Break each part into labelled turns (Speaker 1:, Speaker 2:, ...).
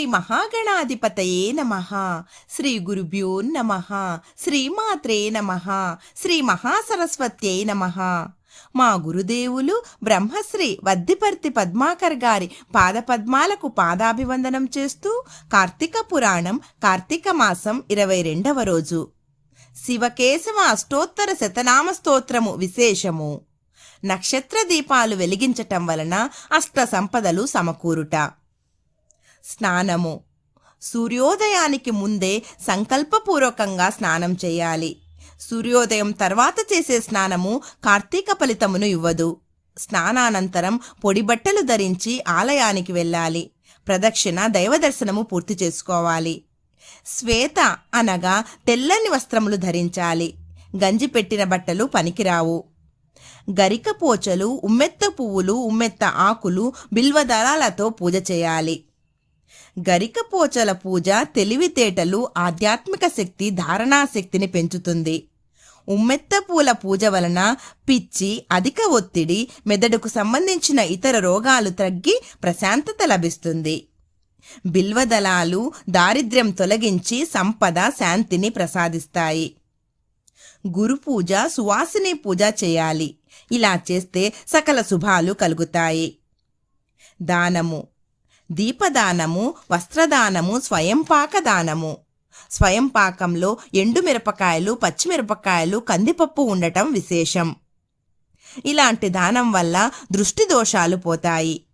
Speaker 1: శ్రీ మహాగణాధిపతయే నమ. శ్రీ గురుభ్యో నమ. శ్రీమాత్రే నమ. శ్రీ మహాసరస్వత్యై నమ. మా గురుదేవులు బ్రహ్మశ్రీ వద్దిపర్తి పద్మాకర్ గారి పాదపద్మాలకు పాదాభివందనం చేస్తూ కార్తీక పురాణం కార్తీక మాసం ఇరవై రెండవ రోజు. శివకేశవ అష్టోత్తర శతనామ స్తోత్రము విశేషము. నక్షత్ర దీపాలు వెలిగించటం వలన అష్ట సంపదలు సమకూరుట. స్నానము. సూర్యోదయానికి ముందే సంకల్పపూర్వకంగా స్నానం చేయాలి. సూర్యోదయం తర్వాత చేసే స్నానము కార్తీక ఫలితమును ఇవ్వదు. స్నానానంతరం పొడి బట్టలు ధరించి ఆలయానికి వెళ్ళాలి. ప్రదక్షిణ దైవ దర్శనము పూర్తి చేసుకోవాలి. శ్వేత అనగా తెల్లని వస్త్రములు ధరించాలి. గంజి పెట్టిన బట్టలు పనికిరావు. గరిక పోచలు ఉమ్మెత్త పువ్వులు ఉమ్మెత్త ఆకులు బిల్వదళాలతో పూజ చేయాలి. గరికపోచల పూజ తెలివితేటలు ఆధ్యాత్మిక శక్తి ధారణాశక్తిని పెంచుతుంది. ఉమ్మెత్త పూల పూజ వలన పిచ్చి అధిక ఒత్తిడి మెదడుకు సంబంధించిన ఇతర రోగాలు తగ్గి ప్రశాంతత లభిస్తుంది. బిల్వదళాలు దారిద్ర్యం తొలగించి సంపద శాంతిని ప్రసాదిస్తాయి. గురు పూజ సువాసిని పూజ చేయాలి. ఇలా చేస్తే సకల శుభాలు కలుగుతాయి. దానము. దీపదానము వస్త్రదానము స్వయంపాక దానము స్వయంపాకంలో ఎండుమిరపకాయలు పచ్చిమిరపకాయలు కందిపప్పు ఉండటం విశేషం. ఇలాంటి దానం వల్ల దృష్టి దోషాలు పోతాయి.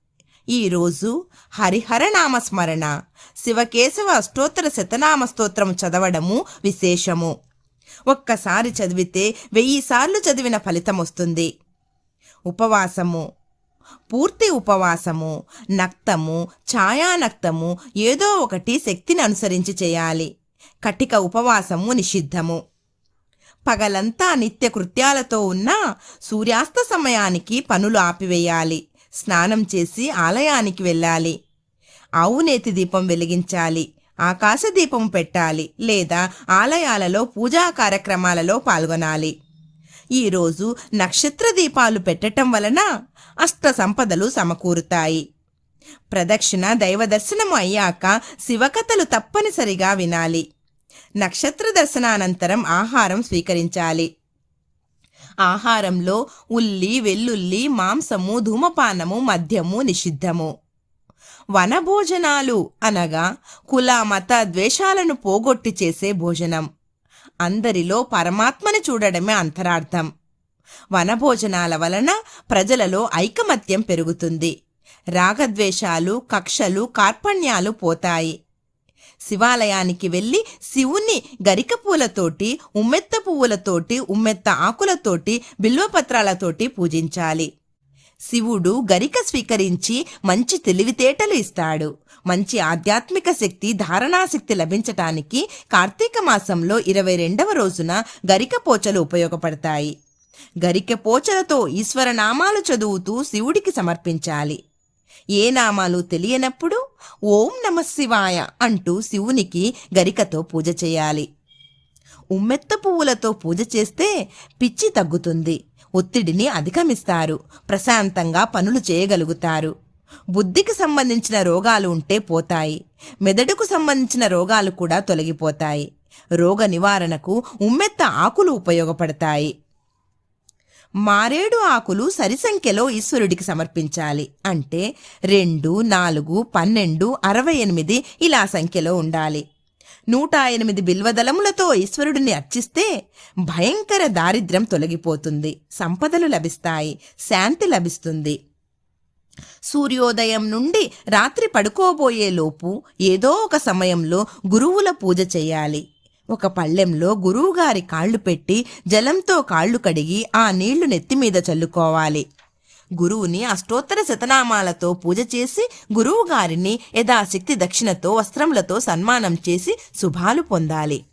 Speaker 1: ఈరోజు హరిహరనామస్మరణ శివకేశవ అష్టోత్తర శతనామ స్తోత్రం చదవడము విశేషము. ఒక్కసారి చదివితే వెయ్యి సార్లు చదివిన ఫలితం వస్తుంది ఉపవాసము పూర్తి ఉపవాసము నక్తము ఛాయానక్తము ఏదో ఒకటి శక్తిని అనుసరించి చేయాలి. కటిక ఉపవాసము నిషిద్ధము. పగలంతా నిత్య కృత్యాలతో ఉన్న సూర్యాస్త సమయానికి పనులు ఆపివేయాలి. స్నానం చేసి ఆలయానికి వెళ్ళాలి. ఆవునేతి దీపం వెలిగించాలి. ఆకాశ దీపం పెట్టాలి. లేదా ఆలయాలలో పూజా కార్యక్రమాలలో పాల్గొనాలి. ఈరోజు నక్షత్ర దీపాలు పెట్టటం వలన అష్ట సంపదలు సమకూరుతాయి. ప్రదక్షిణ దైవదర్శనము అయ్యాక శివకథలు తప్పనిసరిగా వినాలి. నక్షత్ర దర్శనానంతరం ఆహారం స్వీకరించాలి. ఆహారంలో ఉల్లి వెల్లుల్లి మాంసము ధూమపానము మద్యము నిషిద్ధము. వనభోజనాలు అనగా కుల మత ద్వేషాలను పోగొట్టి చేసే భోజనం. అందరిలో పరమాత్మని చూడడమే అంతరార్థం. వనభోజనాల వలన ప్రజలలో ఐకమత్యం పెరుగుతుంది. రాగద్వేషాలు కక్షలు కార్పణ్యాలు పోతాయి. శివాలయానికి వెళ్ళి శివుని గరిక పూలతోటి ఉమ్మెత్త పువ్వులతోటి ఉమ్మెత్త ఆకులతోటి బిల్వపత్రాలతోటి పూజించాలి. శివుడు గరిక స్వీకరించి మంచి తెలివితేటలు ఇస్తాడు. మంచి ఆధ్యాత్మిక శక్తి ధారణాశక్తి లభించటానికి కార్తీక మాసంలో ఇరవై రెండవ రోజున గరిక పోచలు ఉపయోగపడతాయి. గరిక పోచలతో ఈశ్వర నామాలు చదువుతూ శివుడికి సమర్పించాలి. ఏ నామాలు తెలియనప్పుడు ఓం నమ శివాయ అంటూ శివునికి గరికతో పూజ చేయాలి. ఉమ్మెత్త పువ్వులతో పూజ చేస్తే పిచ్చి తగ్గుతుంది. ఒత్తిడిని అధిగమిస్తారు. ప్రశాంతంగా పనులు చేయగలుగుతారు. బుద్ధికి సంబంధించిన రోగాలు ఉంటే పోతాయి. మెదడుకు సంబంధించిన రోగాలు కూడా తొలగిపోతాయి. రోగ నివారణకు ఉమ్మెత్త ఆకులు ఉపయోగపడతాయి. మారేడు ఆకులు సరి సంఖ్యలో ఈశ్వరుడికి సమర్పించాలి. అంటే రెండు నాలుగు పన్నెండు అరవై ఎనిమిది ఇలా సంఖ్యలో ఉండాలి. నూట ఎనిమిది బిల్వదలములతో ఈశ్వరుడిని అర్చిస్తే భయంకర దారిద్ర్యం తొలగిపోతుంది. సంపదలు లభిస్తాయి. శాంతి లభిస్తుంది. సూర్యోదయం నుండి రాత్రి పడుకోబోయే లోపు ఏదో ఒక సమయంలో గురువుల పూజ చేయాలి. ఒక పళ్ళెంలో గురువుగారి కాళ్ళు పెట్టి జలంతో కాళ్ళు కడిగి ఆ నీళ్ళు నెత్తిమీద చల్లుకోవాలి. గురువుని అష్టోత్తర శతనామాలతో పూజ చేసి గురువు గారిని యథాశక్తి దక్షిణతో వస్త్రములతో సన్మానం చేసి శుభాలు పొందాలి.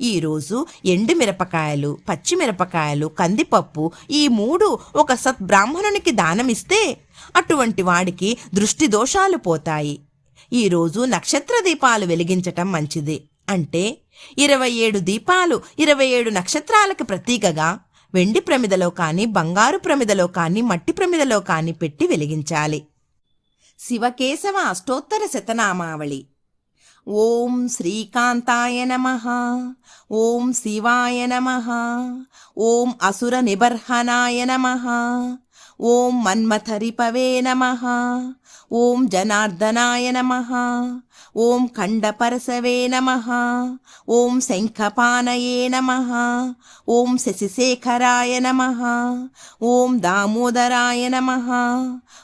Speaker 1: ఈరోజు ఎండుమిరపకాయలు పచ్చిమిరపకాయలు కందిపప్పు ఈ మూడు ఒక సద్బ్రాహ్మణునికి దానమిస్తే అటువంటి వాడికి దృష్టి దోషాలు పోతాయి. ఈరోజు నక్షత్ర దీపాలు వెలిగించటం మంచిది. అంటే ఇరవై ఏడు దీపాలు ఇరవై ఏడు నక్షత్రాలకు ప్రతీకగా వెండి ప్రమిదలో కానీ బంగారు ప్రమిదలో కానీ మట్టి ప్రమిదలో కానీ పెట్టి వెలిగించాలి. శివకేశవ అష్టోత్తర శతనామావళి. ఓం శ్రీకాంతాయ నమ. ఓం శివాయ నమ. ఓం అసుర నిబర్హనాయ నమ. ఓం మన్మథరిపవే నమ. ఓం జనార్దనాయ నమ. ఓం ఖండపరసవే నమ. ఓం శంఖపానయే నమ. ఓం శశిశేఖరాయ నమ. ఓం దామోదరాయ నమ.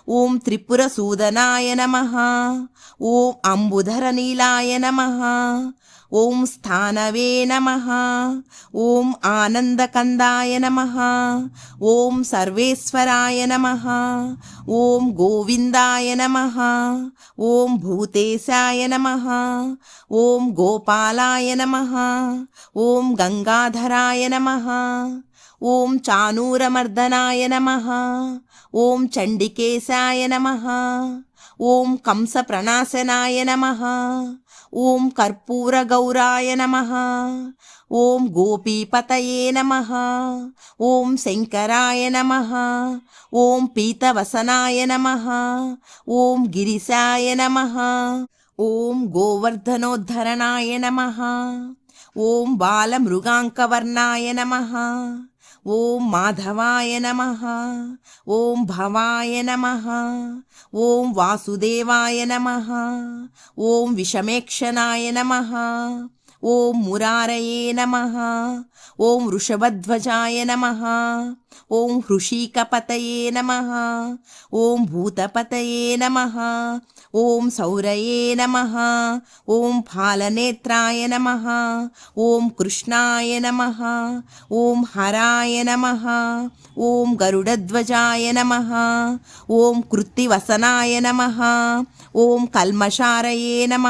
Speaker 1: ఓం త్రిపురసూదనాయ నమ. ఓం అంబుధరనీలాయ నమ. ఓం స్థానవే నమ. ఓం ఆనందకందాయ నమ. ఓం సర్వేశ్వరాయ నమ. ఓం గోవిందాయ నమ. ఓం భూతేశాయ నమ. ఓం గోపాలాయ నమ. ఓం గంగాధరాయ నమ. ఓం చానూరమర్దనాయ నమ. ఓం చండికేశాయ నమ. ఓం కంస ప్రణాశనాయ నమ. ఓం కర్పూరగౌరాయ నమ. ఓం గోపీపతయే నమ. ఓం శంకరాయ నమ. ఓం పీతవసనాయ నమ. ఓం గిరిశాయ నమ. ఓం గోవర్ధనోద్ధరణాయ నమ. ఓం బాలమృగాంకవర్ణాయ నమ. ఓం మాధవాయ నమ. ఓం భవాయ నమ. ఓం వాసుదేవాయ నమ. ఓం విషమేక్షణాయ నమ. ఓం మురారయే నమ ఓం వృషభధ్వజాయ నమ ఓం హృషీకపతయే నమ ఓం భూతపతయే నమ ఓం సౌరయే నమ ఓం ఫాలనేత్రాయ నమ ఓం కృష్ణాయ నమ ఓం హరాయ నమ ఓం గరుడధ్వజాయ నమ ఓం కృత్తివసనాయ నమ ఓం కల్మషారయే నమ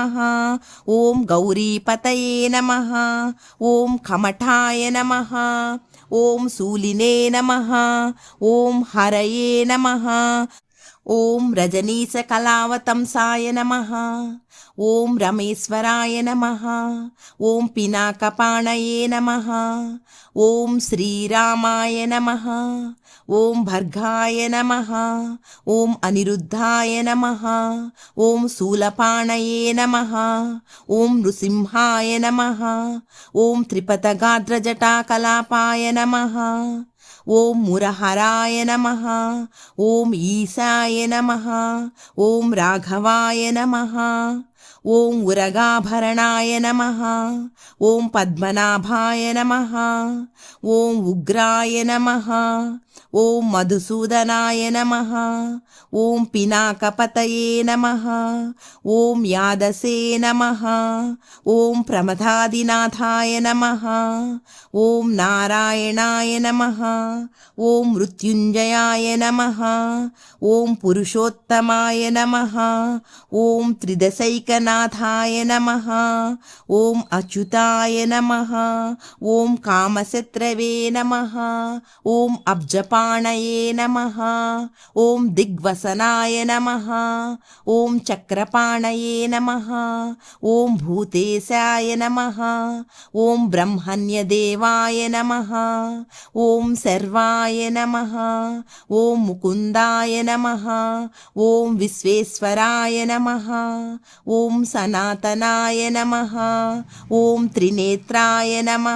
Speaker 1: ఓం గౌరీపతయే నమ. ఓం కమఠాయ నమ. ఓం శూలినే నమ. ఓం హరయే నమ. ఓం రజనీశకళావతంసాయ నమ. ఓం రమేశ్వరాయ నమ. ఓం పినాకపాణయే నమ. ఓం శ్రీరామాయ నమ. ఓం భర్గాయ నమ ఓం అనిరుద్ధాయ నమ ఓం శూలపాణయే నమ ఓం నృసింహాయ నమ ఓం త్రిపతగాద్రజటాకలాపాయ నమ ఓం మురహరాయ నమ ఓం ఈశాయ నమ ఓం రాఘవాయ నమ ఓం ఉరగాభరణాయ నమ ఓం పద్మనాభాయ నమ ఓం ఉగ్రాయ నమ ఓం మధుసూదనాయ నమ ఓం పినాకపతయే నమ ఓం యాదసే నమ ఓం ప్రమథాదినాథాయ నమ ఓం నారాయణాయ నమ ఓం మృత్యుంజయాయ నమ ఓం పురుషోత్తమాయ నమ ఓం త్రిదశైకనా త్రిదశైకనాథాయ నమ ఓం అచ్యుతాయ నమ ఓం కామశత్రవే నమ ఓం అబ్జపాణయే నమ ఓం దిగ్వసనాయ నమ ఓం చక్రపాణయే నమ ఓం భూతేశాయ నమ ఓం బ్రహ్మణ్యదేవాయ నమ ఓం సర్వాయ నమ ఓం ముకుందాయ నమ ఓం విశ్వేశ్వరాయ నమ ఓం సనాతనాయ నమ. ఓం త్రినేత్రాయ నమ.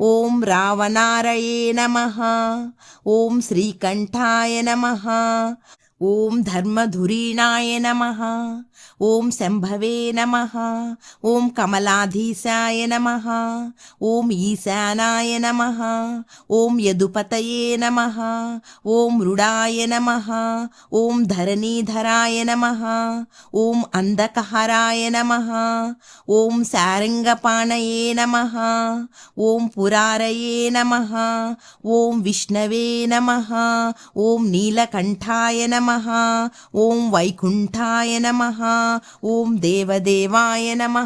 Speaker 1: ఓం రావణారయే నమ. ఓం శ్రీకంఠాయ నమ. ఓం ధర్మధురీణాయ నమ. ఓం శంభవే నమ ఓం కమలాధీశాయ నమ ఓం ఈశానాయ నమ ఓం యదుపతయే నమ ఓం మృడాయ నమ ఓం ధరణీధరాయ నమ ఓం అంధకహరాయ నమ ఓం శారంగపాణయే నమ ఓం పురారయే నమ ఓం విష్ణవే నమ ఓం నీలకంఠాయ నమ ఓం వైకుంఠాయ నమ ఓం దేవదేవాయ నమ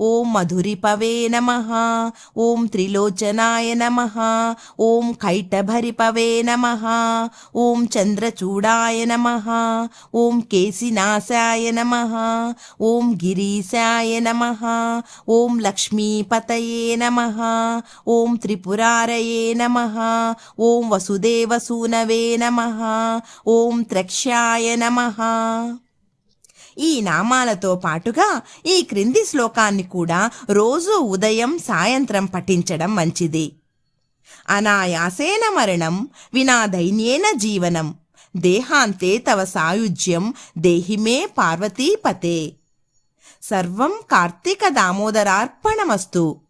Speaker 1: ఓం మధురిపవే నమ ఓం త్రిలోచనాయ నమ ఓం కైటభరిపవే నమ ఓం చంద్రచూడాయ నమ ఓం కేశినాశాయ నమ ఓం గిరీశాయ నమ ఓం లక్ష్మీపతయే నమ ఓం త్రిపురారయే నమ ఓం వసుదేవసూనవే నమ ఓం త్రక్ష్యాయ నమ ఈ నామాలతో పాటుగా ఈ క్రింది శ్లోకాన్ని కూడా రోజు ఉదయం సాయంత్రం పఠించడం మంచిది. అనాయాసేన మరణం వినా దైన్యేన జీవనం. దేహాంతే తవ సాయుజ్యం దేహిమే పార్వతీపతే. సర్వం కార్తీక దామోదరార్పణమస్తు.